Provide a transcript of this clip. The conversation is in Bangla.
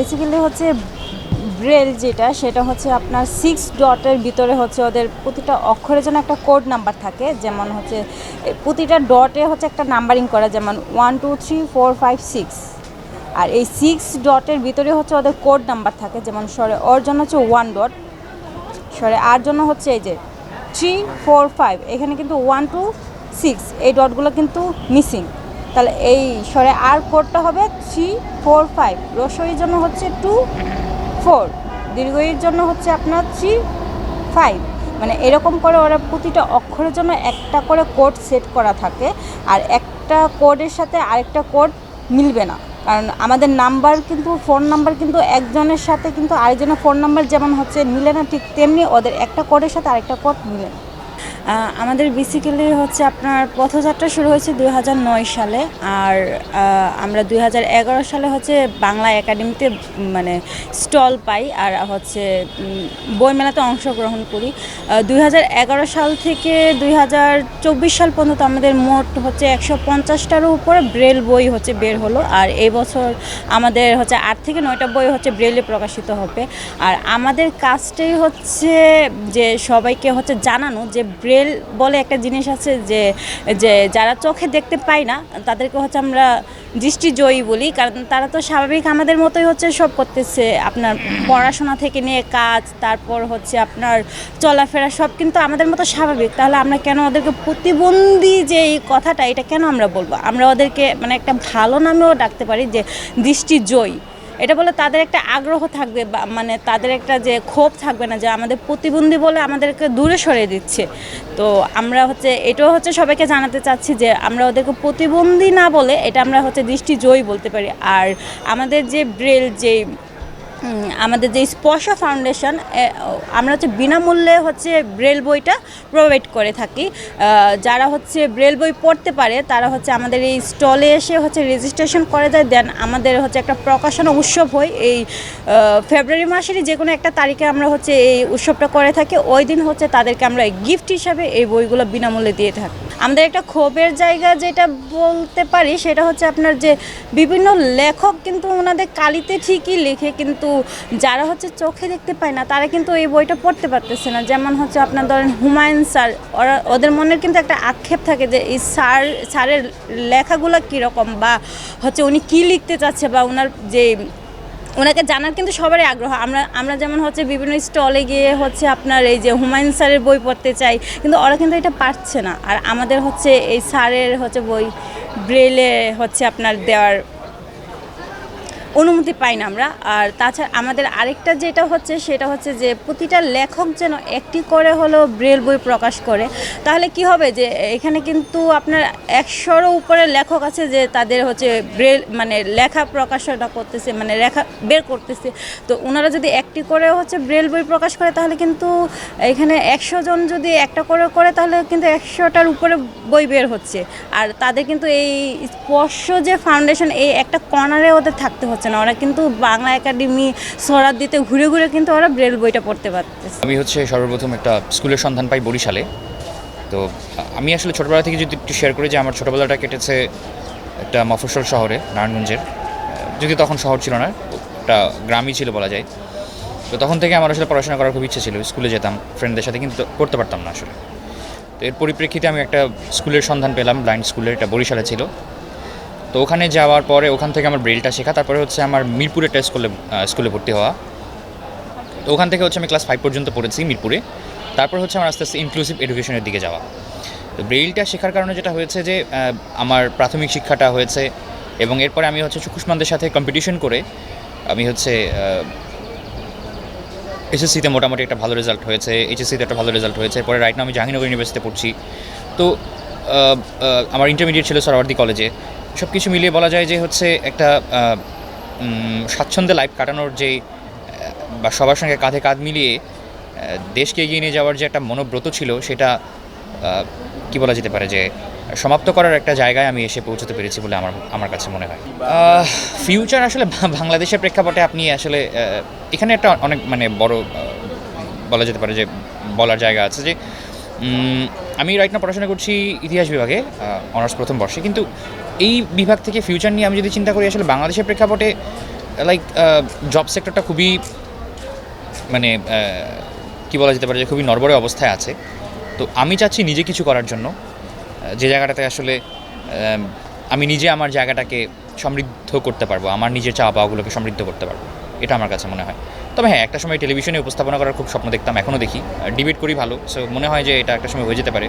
বেসিক্যালি হচ্ছে ব্রেল যেটা, সেটা হচ্ছে আপনার সিক্স ডটের ভিতরে হচ্ছে ওদের প্রতিটা অক্ষরের জন্য একটা কোড নাম্বার থাকে। যেমন হচ্ছে প্রতিটা ডটে হচ্ছে একটা নাম্বারিং করা, যেমন one two three four five six আর এই সিক্স ডটের ভিতরে হচ্ছে ওদের কোড নাম্বার থাকে, যেমন সরে ওর জন্য হচ্ছে ওয়ান ডট সরে আর জন্য হচ্ছে এই যে থ্রি ফোর ফাইভ এখানে কিন্তু ওয়ান টু সিক্স এই ডটগুলো কিন্তু মিসিং তাহলে এই সরে আর কোডটা হবে থ্রি ফোর ফাইভ রসইয়ের জন্য হচ্ছে টু ফোর দীর্ঘইয়ের জন্য হচ্ছে আপনার থ্রি ফাইভ মানে এরকম করে ওরা প্রতিটা অক্ষরের জন্য একটা করে কোড সেট করা থাকে আর একটা কোডের সাথে আরেকটা কোড মিলবে না। কারণ আমাদের নাম্বার কিন্তু ফোন নাম্বার কিন্তু একজনের সাথে কিন্তু আরেকজনের ফোন নাম্বার যেমন হচ্ছে মিলে না, ঠিক তেমনি ওদের একটা কোডের সাথে আরেকটা কোড মিলে না। আমাদের বেসিক্যালি হচ্ছে আপনার পথযাত্রা শুরু হয়েছে দু হাজার নয় সালে আর আমরা দু হাজার এগারো সালে হচ্ছে বাংলা একাডেমিতে মানে স্টল পাই আর হচ্ছে বইমেলাতে অংশগ্রহণ করি। দুই হাজার এগারো সাল থেকে দুই হাজার চব্বিশ সাল পর্যন্ত আমাদের মোট হচ্ছে একশো পঞ্চাশটারও উপরে ব্রেল বই হচ্ছে বের হলো আর এই বছর আমাদের হচ্ছে আট থেকে নয়টা বই হচ্ছে ব্রেলে প্রকাশিত হবে। আর আমাদের কাজটাই হচ্ছে যে সবাইকে হচ্ছে জানানো যে ব্রেল বলে একটা জিনিস আছে যে যে যারা চোখে দেখতে পায় না, তাদেরকে হচ্ছে আমরা দৃষ্টিজয়ী বলি, কারণ তারা তো স্বাভাবিক আমাদের মতোই হচ্ছে সব করতেছে। আপনার পড়াশোনা থেকে নিয়ে কাজ, তারপর হচ্ছে আপনার চলাফেরা সব কিন্তু আমাদের মতো স্বাভাবিক। তাহলে আমরা কেন ওদেরকে প্রতিবন্ধী যে এই কথাটা, এটা কেন আমরা বলব? আমরা ওদেরকে মানে একটা ভালো নামেও ডাকতে পারি যে দৃষ্টিজয়ী। এটা বলে তাদের একটা আগ্রহ থাকবে মানে তাদের একটা যে ক্ষোভ থাকবে না, যে আমাদের প্রতিবন্ধী বলে আমাদেরকে দূরে সরে দিচ্ছে। তো আমরা হচ্ছে, এটাও হচ্ছে সবাইকে জানাতে চাচ্ছি যে আমরা ওদেরকে প্রতিবন্ধী না বলে এটা আমরা হচ্ছে দৃষ্টি জয়ী বলতে পারি। আর আমাদের যে ব্রেল, যে আমাদের যে স্পর্শ ফাউন্ডেশন আমরা হচ্ছে বিনামূল্যে হচ্ছে ব্রেল বইটা প্রোভাইড করে থাকি। যারা হচ্ছে ব্রেল বই পড়তে পারে, তারা হচ্ছে আমাদের এই স্টলে এসে হচ্ছে রেজিস্ট্রেশন করে যায়। দেন আমাদের হচ্ছে একটা প্রকাশনা উৎসব হয়। এই ফেব্রুয়ারি মাসেরই যে কোনো একটা তারিখে আমরা হচ্ছে এই উৎসবটা করে থাকি। ওই দিন হচ্ছে তাদেরকে আমরা গিফট হিসাবে এই বইগুলো বিনামূল্যে দিয়ে থাকি। আমাদের একটা ক্ষোভের জায়গা যেটা বলতে পারি, সেটা হচ্ছে আপনার যে বিভিন্ন লেখক কিন্তু ওনাদের কালিতে ঠিকই লেখে, কিন্তু যারা হচ্ছে চোখে দেখতে পায় না, তারা কিন্তু এই বইটা পড়তে পারতেছে না। যেমন হচ্ছে আপনার ধরেন হুমায়ুন স্যার, ওরা, ওদের মনের কিন্তু একটা আক্ষেপ থাকে যে এই স্যার, স্যারের লেখাগুলো কীরকম বা হচ্ছে উনি কী লিখতে চাচ্ছে বা ওনার যে ওনাকে জানার কিন্তু সবারই আগ্রহ। আমরা আমরা যেমন হচ্ছে বিভিন্ন স্টলে গিয়ে হচ্ছে আপনার এই যে হুমায়ুন স্যারের বই পড়তে চাই, কিন্তু ওরা কিন্তু এটা পারছে না। আর আমাদের হচ্ছে এই স্যারের হচ্ছে বই ব্রেলে হচ্ছে আপনার দেওয়ার অনুমতি পাই না আমরা। আর তাছাড়া আমাদের আরেকটা যেটা হচ্ছে, সেটা হচ্ছে যে প্রতিটা লেখক যেন একটি করে হলেও ব্রেল বই প্রকাশ করে, তাহলে কি হবে যে এখানে কিন্তু আপনার একশোরও উপরে লেখক আছে যে তাদের হচ্ছে ব্রেল মানে লেখা প্রকাশনা করতেছে মানে লেখা বের করতেছে। তো ওনারা যদি একটি করে হচ্ছে ব্রেল বই প্রকাশ করে, তাহলে কিন্তু এখানে একশো জন যদি একটা করে করে, তাহলে কিন্তু একশোটার উপরে বই বের হচ্ছে। আর তাদের কিন্তু এই স্পর্শ যে ফাউন্ডেশন এই একটা কর্নারে ওদের থাকতে হচ্ছে না। ওরা কিন্তু বাংলা একাডেমি সরাত দিতে ঘুরে ঘুরে কিন্তু ওরা ব্রেল বইটা পড়তে পারতেছে। আমি হচ্ছে সর্বপ্রথম একটা স্কুলের সন্ধান পাই বরিশালে। তো আমি আসলে ছোটোবেলা থেকে যদি একটু শেয়ার করি যে আমার ছোটোবেলাটা কেটেছে একটা মফস্বল শহরে, নারায়ণগঞ্জের। যদি তখন শহর ছিল না, একটা গ্রামই ছিল বলা যায়। তো তখন থেকে আমার আসলে পড়াশোনা করার খুব ইচ্ছে ছিল, স্কুলে যেতাম ফ্রেন্ডদের সাথে, কিন্তু করতে পারতাম না আসলে। তো এর পরিপ্রেক্ষিতে আমি একটা স্কুলের সন্ধান পেলাম ব্লাইন্ড স্কুলের এটা বরিশালে ছিল। তো ওখানে যাওয়ার পরে ওখান থেকে আমার ব্রেলটা শেখা, তারপরে হচ্ছে আমার মিরপুরে টেস্ট স্কুলে স্কুলে ভর্তি হওয়া। তো ওখান থেকে হচ্ছে আমি ক্লাস ফাইভ পর্যন্ত পড়েছি মিরপুরে। তারপর হচ্ছে আমার আস্তে আস্তে ইনক্লুসিভ এডুকেশনের দিকে যাওয়া। তো ব্রেইলটা শেখার কারণে যেটা হয়েছে যে আমার প্রাথমিক শিক্ষাটা হয়েছে এবং এরপরে আমি হচ্ছে চুকুসমানদের সাথে কম্পিটিশন করে আমি হচ্ছে এসএসসিতে মোটামুটি একটা ভালো রেজাল্ট হয়েছে এইচএসসিতে একটা ভালো রেজাল্ট হয়েছে। পরে রাইট আমি জাহাঙ্গীরনগর ইউনিভার্সিটিতে পড়ছি। তো আমার ইন্টারমিডিয়েট ছিল সরওয়ার্দি কলেজে সব কিছু মিলিয়ে বলা যায় যে হচ্ছে একটা স্বাচ্ছন্দ্যে লাইফ কাটানোর যে বা সবার সঙ্গে কাঁধে কাঁধ মিলিয়ে দেশকে এগিয়ে নিয়ে যাওয়ার যে একটা মনোব্রত ছিল সেটা কি বলা যেতে পারে যে, সমাপ্ত করার একটা জায়গায় আমি এসে পৌঁছতে পেরেছি বলে আমার আমার কাছে মনে হয়। ফিউচার আসলে বাংলাদেশের প্রেক্ষাপটে আপনি আসলে এখানে একটা অনেক মানে বড় বলা যেতে পারে যে বলার জায়গা আছে যে আমি রাইট না পড়াশোনা করছি ইতিহাস বিভাগে অনার্স প্রথম বর্ষে। কিন্তু এই বিভাগ থেকে ফিউচার নিয়ে আমি যদি চিন্তা করি, আসলে বাংলাদেশের প্রেক্ষাপটে লাইক জব সেক্টরটা খুবই মানে কি বলা যেতে পারে যে খুবই নড়বড়ে অবস্থায় আছে। তো আমি চাচ্ছি নিজে কিছু করার জন্য। যে জায়গাটাতে আসলে, আমি নিজে আমার জায়গাটাকে সমৃদ্ধ করতে পারব, আমার নিজের চাওয়া পাওয়াগুলোকে সমৃদ্ধ করতে পারব, এটা আমার কাছে মনে হয়। তবে হ্যাঁ একটা সময় টেলিভিশনে উপস্থাপনা করার খুব স্বপ্ন দেখতাম এখনও দেখি। ডিবেট করি ভালো সো মনে হয় যে এটা একটা সময় হয়ে যেতে পারে।